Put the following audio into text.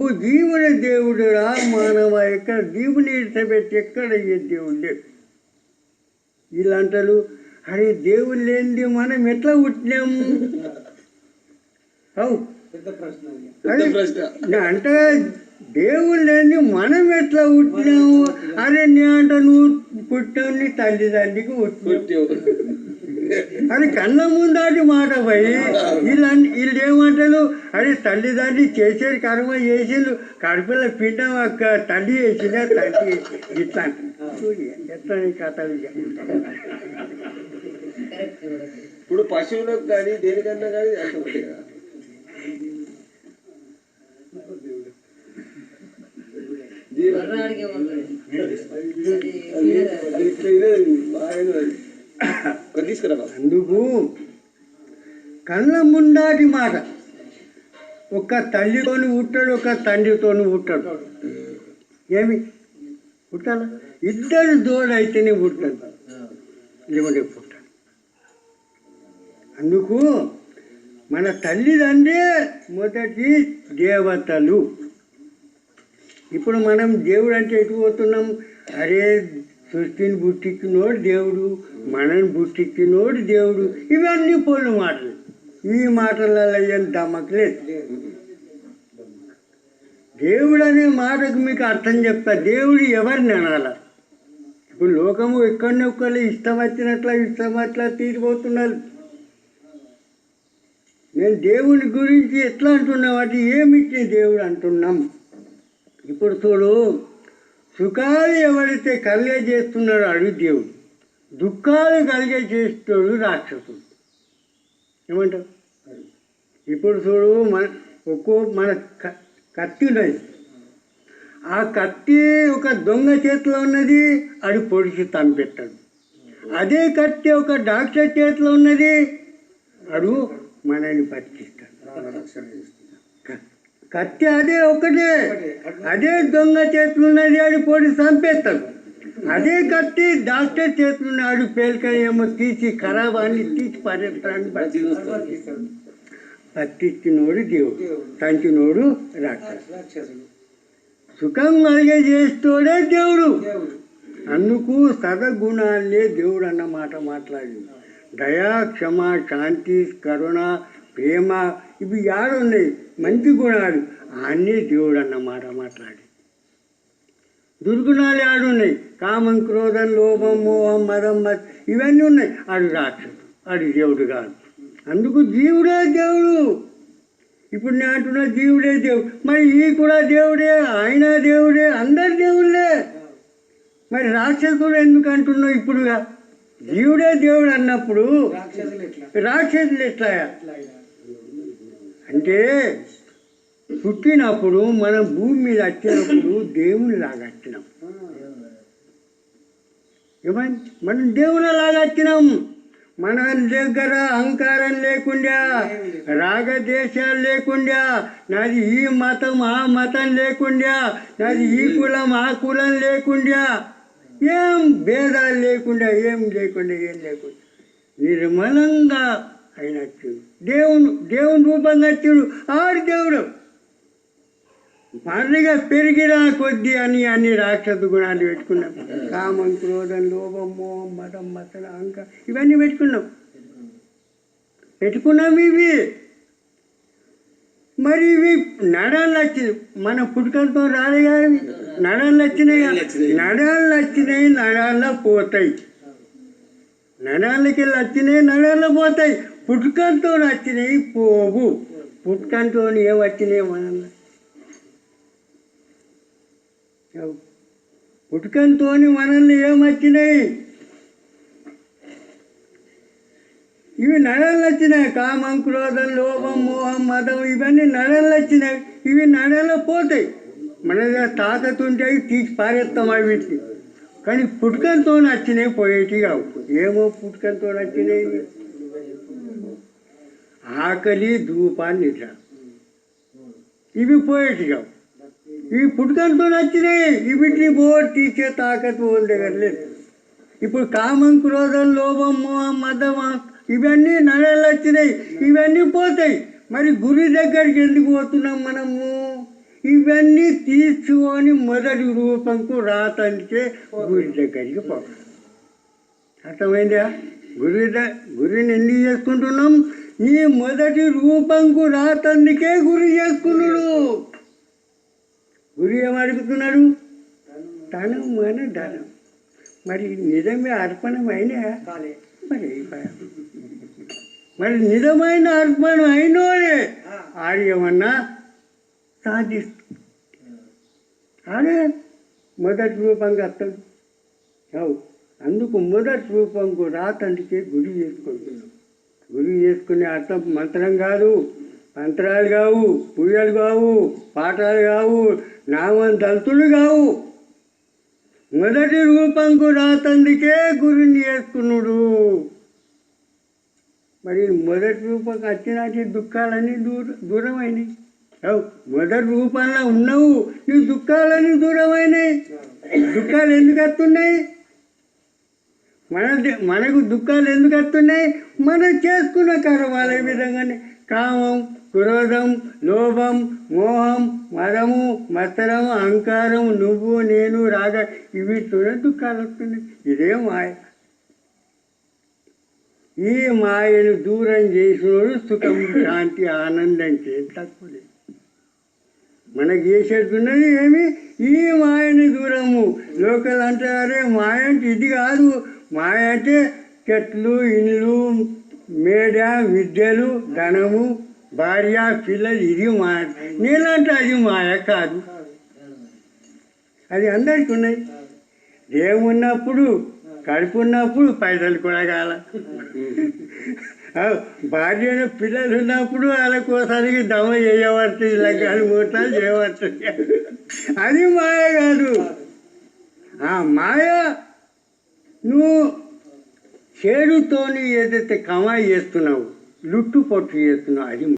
నువ్వు జీవుని దేవుడు రా మానవ ఎక్కడ జీవుని ఇడిచిపెట్టి ఎక్కడ ఏ దేవుడు లేడు? వీళ్ళంటారు అరే దేవుడు లేనిది మనం ఎట్లా పుట్టినాము అవు అంటే దేవుడు లేని మనం ఎట్లా పుట్టినాము అరే నీ అంట నువ్వు పుట్టావు నీ తల్లిదండ్రికి పుట్టినావు. అది కళ్ళ ముందాటి మాట పోయి వీళ్ళు వీళ్ళు ఏమంటారు అరే తల్లిదండ్రి చేసేది కర్మ చేసిండు కడుపుల పిండం అక్క తల్లి చేసిందా తండ్రి ఇట్లా ఎట్లా కథలు. ఇప్పుడు పశువులకు కానీ దేనికన్నా కానీ అంత కదా దీని- తీసుకురా అందుకు కళ్ళ ముందాటి మాట. ఒక తల్లితోని పుట్టాడు ఒక తండ్రితోని పుట్టాడు. ఏమి? పుట్టాలా? ఇద్దరు దోడైతేనే పుట్టాడు లేకుంటే పుట్టాడు అందుకు మన తల్లిదండ్రి మొదటి దేవతలు. ఇప్పుడు మనం దేవుడు అంటే ఎటు పోతున్నాం? అరే సృష్టిని పుట్టించినోడు దేవుడు మనని పుట్టించినోడు దేవుడు. ఇవన్నీ పొల్లు మాటలు. ఈ మాటలలో ఏం దమ్మకలేదు దేవుడు అనే మాటకు మీకు అర్థం చెప్తా దేవుడు ఎవరిని అనాల ఇప్పుడు లోకము ఎక్కడనొక్కరు ఇష్టం వచ్చినట్ల ఇష్టం అట్లా తీరిపోతున్నారు. నేను దేవుని గురించి ఎట్లా అంటున్నాం? అంటే ఏమిచ్చిన దేవుడు అంటున్నాం? ఇప్పుడు చూడు సుఖాలు ఎవరైతే కలిగే చేస్తున్నాడో అడుగు దేవుడు దుఃఖాలు కలిగే చేస్తాడు రాక్షసుడు. ఏమంటావు ఇప్పుడు చూడు మన ఒక్కో మన క- కత్తి ఉన్నది. ఆ కత్తి ఒక దొంగ చేతిలో ఉన్నది అది పొడిచి తంపెట్టాడు. అదే కత్తి ఒక డాక్టర్ చేతిలో ఉన్నది అడు మనల్ని బతికిస్తాడు. కత్తి అదే ఒకటే. అదే దొంగ చేతులు ఉన్నది ఆడు పొడి చంపేస్తాడు. అదే కత్తి డాక్టర్ చేతులు ఉన్నాడు పేలికని ఏమో తీసి ఖరాబ్ అని తీసి బతికిస్తాడు. పట్టించినోడు దేవుడు తంచినోడు రాక్షసు రాక్షసుడు. సుఖం కలిగే చేస్తోడే దేవుడు. అందుకు సదగుణాలే దేవుడు అన్న మాట మాట్లాడింది దయా క్షమ శాంతి కరుణ ప్రేమ ఇవి ఉన్నాయి మంచి గుణాలు అన్నీ దేవుడు అన్న మాట మాట్లాడి. దుర్గుణాలు ఆడున్నాయి. కామం క్రోధం లోభం మోహం మదం మత్ ఇవన్నీ ఉన్నాయి. ఆడు రాక్షసు ఆడు దేవుడు కాదు. అందుకు జీవుడే దేవుడు. ఇప్పుడు నేను అంటున్నా జీవుడే దేవుడు. మరి ఈ కూడా దేవుడే ఆయన దేవుడే అందరు దేవుళ్ళే. మరి రాక్షసుడు ఎందుకు అంటున్నావు ఇప్పుడు జీవుడే దేవుడు అన్నప్పుడు రాక్షసులు ఎట్లా రాక్షసులు ఎట్లా ఎట్లా అయినా? అంటే పుట్టినప్పుడు మనం భూమి మీద వచ్చినప్పుడు దేవుని లాగా వచ్చినాం మనం దేవుని లాగా వచ్చినాం మన దగ్గర అహంకారం లేకుండా రాగదేశాలు లేకుండా నాది ఈ మతం ఆ మతం లేకుండా నాది ఈ కులం ఆ కులం లేకుండా ఏం భేదాలు లేకుండా ఏం లేకుండా ఏం లేకుండా నిర్మలంగా ఆయన వచ్చాడు దేవుడు దేవుని రూపంగా వచ్చాడు ఆడు దేవుడు. మరిగా పెరిగినా కొద్ది అని అన్ని రాక్షస గుణాలు పెట్టుకున్నాం. కామం క్రోధం లోభం మోహం మతం మతన అంక ఇవన్నీ పెట్టుకున్నాం. పెట్టుకున్నాం ఇవి. మరి ఇవి నడాలు వచ్చినాయి. మన పుట్టుకలతో రాలే ఇవి. నడాలు వచ్చినాయి నడాలు వచ్చినాయి నడాల్లో పోతాయి. నడాలకి వచ్చినాయి నడాల్లో పోతాయి. పుట్టుకంతో వచ్చినాయి పోవు. పుట్టుకంతో ఏ వచ్చినాయి మనల్ని? పుట్టుకంతో మనల్ని ఏమొచ్చినాయి ఇవి నడలు వచ్చినాయి కామం క్రోధం లోభం మోహం మదం ఇవన్నీ నడలు వచ్చినాయి ఇవి నడలో పోతాయి. మన దగ్గర తాకత్ ఉంటాయి తీసి పారేస్తాం అవి వీటిని. కానీ పుట్టుకంతో వచ్చినాయి పోయేటి కావు. ఏమో పుట్టుకంతో వచ్చినాయి ఆకలి ధూపాన్ని నిద్ర ఇవి పోయేటిగా. ఇవి పుట్టుకంతో వచ్చినాయి వీటిని పోటీచే తీసే తాకత్ వాళ్ళ లేదు ఇప్పుడు కామం క్రోధం లోభం మోహం మదం ఇవన్నీ నడలు వచ్చినాయి. ఇవన్నీ పోతాయి. మరి గురి దగ్గరికి ఎందుకు పోతున్నాం మనము? ఇవన్నీ తీసుకొని మొదటి రూపంకు రాతంటే గురి దగ్గరికి పోతాం అర్థమైందా? గురి గురిని ఎందుకు చేసుకుంటున్నాం? ఈ మొదటి రూపంకు రాతందుకే గురి చేసుకున్నాడు గురి ఏమడుగుతున్నాడు తను మన ధనం. మరి నిజమే అర్పణమైనా? కాలే. మరి మరి నిజమైన అర్పణ అయినోడే. ఆ, ఆడు ఏమన్నా సాధిస్తు. ఆడే మొదటి రూపంగా వస్తాడు అవు అందుకు మొదటి రూపంకు రాతందుకే గురి చేసుకుంటున్నాం గురి చేసుకునే అర్థం మంత్రం కాదు. మంత్రాలు కావు పూజలు కావు పాఠాలు కావు నామం దళితులు కావు. మొదటి రూపంకు రాతందుకే గురిని చేసుకున్నాడు మరి మొదటి రూపం వచ్చినాటి దుఃఖాలన్నీ దూర దూరమైనవి మొదటి రూపంలో ఉన్నావు నీ దుఃఖాలన్నీ దూరమైనవి దుఃఖాలు ఎందుకు వస్తున్నాయి మన మనకు దుఃఖాలు ఎందుకు వస్తున్నాయి? మనం చేసుకున్న కర్మాల విధంగానే. కామం క్రోధం లోభం మోహం మదము మత్తరము అహంకారం నువ్వు నేను రాగ చూడ దుఃఖాలు వస్తున్నాయి. ఇదే మాయ. ఈ మాయను దూరం చేసినోడు సుఖం శాంతి ఆనందం చేసి తక్కువ. లేదు మనకి చేసేట్టున్నది ఏమి? ఈ మాయని దూరము. లోకల్ అంటారే మాయ అంటే ఇది కాదు. మాయ అంటే చెట్లు ఇండ్లు మేడ విద్యలు ధనము భార్య పిల్లలు ఇది మాయ నీళ్ళంటే అది మాయ కాదు. అది అందరికీ ఉన్నాయి. దేవున్నప్పుడు కడుపు ఉన్నప్పుడు పైసలు కూడా కాల. భార్య పిల్లలు ఉన్నప్పుడు వాళ్ళ కోసానికి దమ చేయబడుతుంది లగ్గాలు మూటలు చేయబడుతుంది అది మాయ కాదు. ఆ మాయ నువ్వు చేడుతోని ఏదైతే కమాయి చేస్తున్నావు లుట్టు పొట్టు చేస్తున్నావు అది